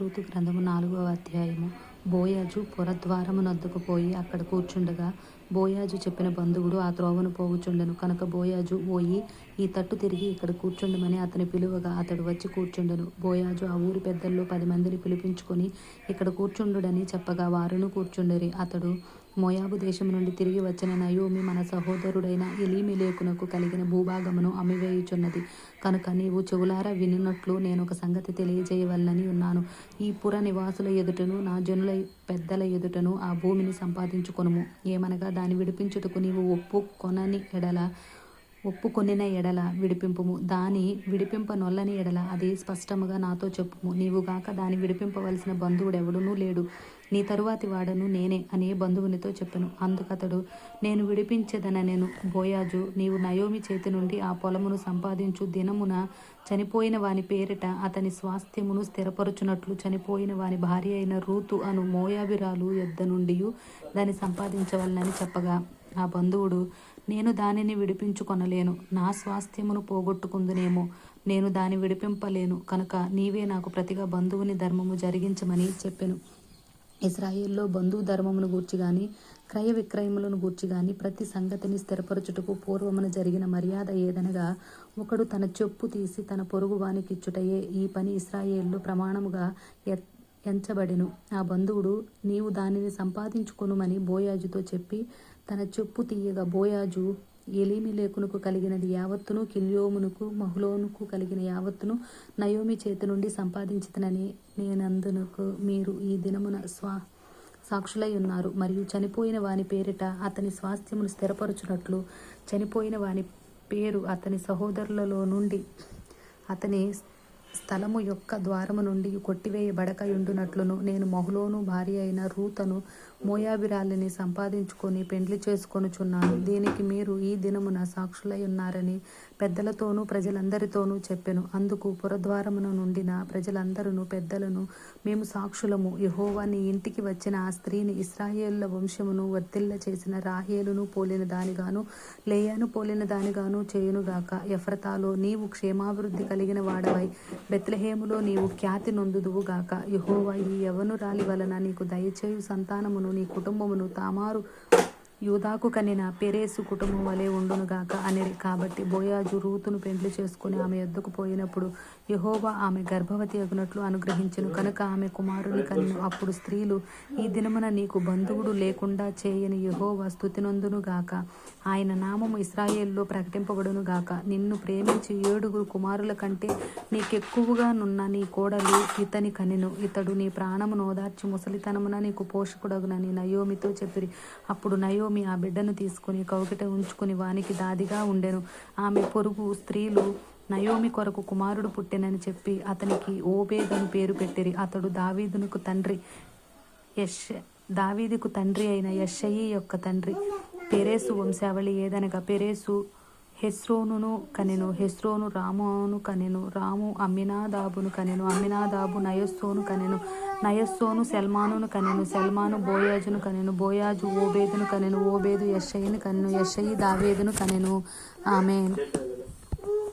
Ruth గ్రంథము నాలుగవ అధ్యాయము. బోయాజు పొరద్వారమునొద్దకు పోయి అక్కడ కూర్చుండగా బోయాజు చెప్పిన బంధువుడు ఆ త్రోవను పోగుచుండెను. కనుక బోయాజు పోయి ఈ తట్టు తిరిగి ఇక్కడ కూర్చుండమని అతని పిలువగా అతడు వచ్చి కూర్చుండెను. బోయాజు ఆ ఊరి పెద్దల్లో పది మందిని పిలిపించుకొని ఇక్కడ కూర్చుండుడని చెప్పగా వారును కూర్చుండరి. అతడు మోయాబు దేశము నుండి తిరిగి వచ్చిన నయోమి మన సహోదరుడైన ఎలీమిలేకునకు కలిగిన భూభాగమును అమ్మివేయుచున్నది. కనుక నీవు చెవులారా వినినట్లు నేను ఒక సంగతి తెలియజేయవల్లని ఉన్నాను. ఈ పుర నివాసుల ఎదుటను నా జనుల పెద్దల ఎదుటను ఆ భూమిని సంపాదించుకొనుము. ఏమనగా దాన్ని విడిపించుటకు నీవు ఒప్పు కొనని ఎడల ఒప్పుకొనిన ఎడల విడిపింపుము. దాని విడిపింప నొల్లని ఎడల అది స్పష్టముగా నాతో చెప్పుము. నీవుగాక దాని విడిపింపవలసిన బంధువుడెవడునూ లేడు. నీ తరువాతి వాడను నేనే అని బంధువునితో చెప్పెను. అందుకతడు నేను విడిపించేదన నేను బోయాజు నీవు నయోమి చేతి నుండి ఆ పొలమును సంపాదించు. దినమున చనిపోయిన వాని పేరిట అతని స్వాస్థ్యమును స్థిరపరుచునట్లు చనిపోయిన వాని భార్య అయిన రూతు అను మోయాబిరాలు యొద్ద నుండి దాన్ని సంపాదించవలనని చెప్పగా. ఆ బంధువుడు నేను దానిని విడిపించుకొనలేను. నా స్వాస్థ్యమును పోగొట్టుకుందునేమో. నేను దాని విడిపింపలేను. కనుక నీవే నాకు ప్రతిగా బంధువుని ధర్మము జరిగించమని చెప్పెను. ఇస్రాయిల్లో బంధువు ధర్మమును గూర్చి గాని క్రయ విక్రయములను గూర్చి గాని ప్రతి సంగతిని స్థిరపరచుటకు పూర్వమున జరిగిన మర్యాద ఏదనగా ఒకడు తన చెప్పు తీసి తన పొరుగు వానికిచ్చుటయే ఈ పని ఇస్రాయేల్లో ప్రమాణముగా ఎంచబడెను. ఆ బంధువుడు నీవు దానిని సంపాదించుకొనుమని బోయాజుతో చెప్పి తన చెప్పు తీయగా బోయాజు ఎలీమిలేకునకు కలిగినది యావత్తును కిల్యోమునకు మహులోనుకు కలిగిన యావత్తును నయోమి చేతి నుండి సంపాదించుతనని నేనందునకు మీరు ఈ దినమున స్వా సాక్షులై ఉన్నారు. మరియు చనిపోయిన వాని పేరిట అతని స్వాస్థ్యమును స్థిరపరచునట్లు చనిపోయిన వాని పేరు అతని సహోదరులలో నుండి అతని స్థలము యొక్క ద్వారము నుండి కొట్టివేయబడకయుండునట్లును. నేను మహులోను భార్య అయిన రూతను మోయాబిరాలిని సంపాదించుకొని పెండ్లి చేసుకొనుచున్నాను. దీనికి మీరు ఈ దినమున సాక్షులై ఉన్నారని పెద్దలతోనూ ప్రజలందరితోనూ చెప్పెను. అందుకు పురద్వారమున నుండిన ప్రజలందరూ పెద్దలను మేము సాక్షులము. యహోవాని నీ ఇంటికి వచ్చిన ఆ స్త్రీని ఇస్రాయేళ్ళ వంశమును వర్తిల్ల చేసిన రాహేలును పోలిన దానిగాను లేయాను పోలిన దానిగాను చేయునుగాక ఎఫ్రతాలో నీవు క్షేమాభివృద్ధి కలిగిన వాడవై బెత్లహేములో నీవు ఖ్యాతి నొందుదువుగాక యహోవా ఈ యవనురాలి వలన నీకు దయచేయు సంతానమును నీ కుటుంబమును తామారు. యూదాకు కనిన పెరేసు కుటుంబం వలె ఉండునుగాక అనేది కాబట్టి బోయాజు రూతును పెండ్లి చేసుకుని ఆమె ఎద్దుకు పోయినప్పుడు యహోవా ఆమె గర్భవతి అగునట్లు అనుగ్రహించను. కనుక ఆమె కుమారుని కన్ను. అప్పుడు స్త్రీలు ఈ దినమున నీకు బంధువుడు లేకుండా చేయని యహోవా స్థుతినందును గాక ఆయన నామము ఇస్రాయేల్లో ప్రకటింపబడును గాక నిన్ను ప్రేమించి ఏడుగురు కుమారుల కంటే నీకెక్కువగా నున్న నీ కోడలు ఇతని కనెను. ఇతడు నీ ప్రాణమును ఓదార్చి ముసలితనమున నీకు పోషకుడగునని నయోమితో చెప్పిరి. అప్పుడు నయో నయోమి ఆ బిడ్డను తీసుకుని కౌకిట ఉంచుకుని వానికి దాదిగా ఉండెను. ఆమె పొరుగు స్త్రీలు నయోమి కొరకు కుమారుడు పుట్టెనని చెప్పి అతనికి ఓబేదను పేరు పెట్టిరి. అతడు దావీదునకు తండ్రి. యష్ దావీదుకు తండ్రి అయిన యషయి యొక్క తండ్రి. పెరేసు వంశావళి ఏదనగా పెరేసు హెస్రోనును కనెను హెస్రోను రామును కనెను రాము అమ్మినాదాబును కనెను అమ్మినాదాబు నయస్సోను కనెను నయస్సోను సెల్మానును కనెను సెల్మాను బోయాజును కనెను బోయాజు ఓబేదును కనెను ఓబేదు యషయిని కనెను యషయి దావేదును కనెను. ఆమె